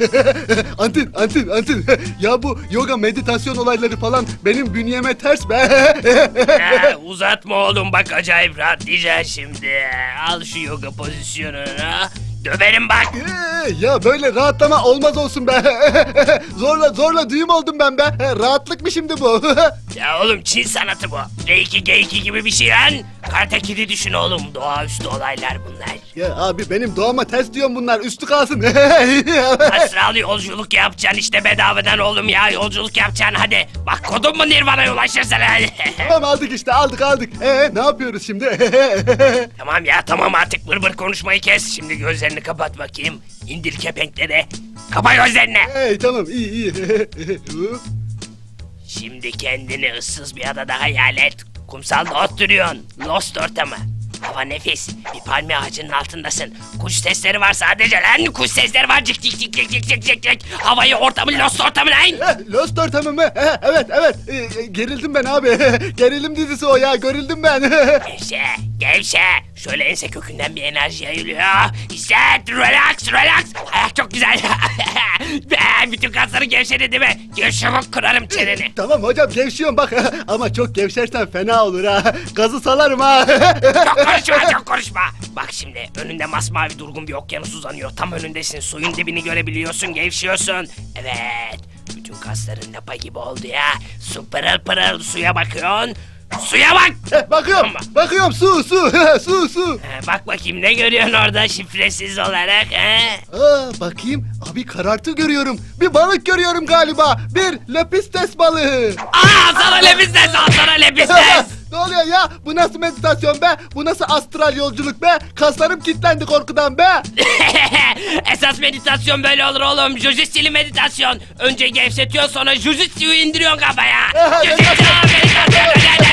antin, antin, antin. ya bu yoga meditasyon olayları falan benim bünyeme ters be. Ha, uzatma oğlum bak acayip rahatlayacaksın şimdi. Al şu yoga pozisyonunu. Döverim bak. Ee, ya böyle rahatlama olmaz olsun be. zorla zorla düğüm oldum ben be. Rahatlık mı şimdi bu? Ya oğlum Çin sanatı bu. Reiki geiki gibi bir şey lan. Kartekidi düşün oğlum. Doğaüstü olaylar bunlar. ya abi benim doğama ters diyorum bunlar. Üstü kalsın. Astral yolculuk yapacaksın işte bedavadan oğlum ya. Yolculuk yapacaksın hadi. Bak kodun mu Nirvana'ya ulaşırsın hadi. tamam aldık işte aldık aldık. Ee, ne yapıyoruz şimdi? tamam ya tamam artık bır bır konuşmayı kes. Şimdi gözlerini kapat bakayım. İndir kepenkleri. Kapa gözlerini. hey tamam iyi iyi. Şimdi kendini ıssız bir adada hayal et. Kumsalda oturuyorsun. Lost ortamı. Hava nefis. Bir palmiye ağacının altındasın. Kuş sesleri var sadece lan. Kuş sesleri var. Cik cik cik cik cik cik cik cik. Havayı ortamı lost ortamı lan. Eh, Lost ortamı mı? Eh, Evet evet. Ee, Gerildim ben abi. Gerilim dizisi o ya. Gerildim ben. Gevşe, gevşe. Şöyle ense kökünden bir enerji yayılıyor. Hisset, relax, relax. Hayat çok güzel. Be, bütün kasları gevşedi değil mi? Gevşemek kırarım çeneni. tamam hocam gevşiyorum bak. Ama çok gevşersen fena olur ha. Gazı salarım ha. Çok konuşma, çok konuşma. Bak şimdi önünde masmavi durgun bir okyanus uzanıyor. Tam önündesin. Suyun dibini görebiliyorsun, gevşiyorsun. Evet. Bütün kasların lapa gibi oldu ya. Su pırıl pırıl suya bakıyorsun. Suya bak. Eh, bakıyorum. Bakıyorum su su. su su. Ha, bak bakayım ne görüyorsun orada şifresiz olarak he? Aa, bakayım. Abi karartı görüyorum. Bir balık görüyorum galiba. Bir lepistes balığı. Aa sana lepistes al sana lepistes. ne oluyor ya? Bu nasıl meditasyon be? Bu nasıl astral yolculuk be? Kaslarım kilitlendi korkudan be. Esas meditasyon böyle olur oğlum. Jujitsu'li meditasyon. Önce gevşetiyorsun sonra jujitsu'yu indiriyorsun kafaya. Jujitsu meditasyon.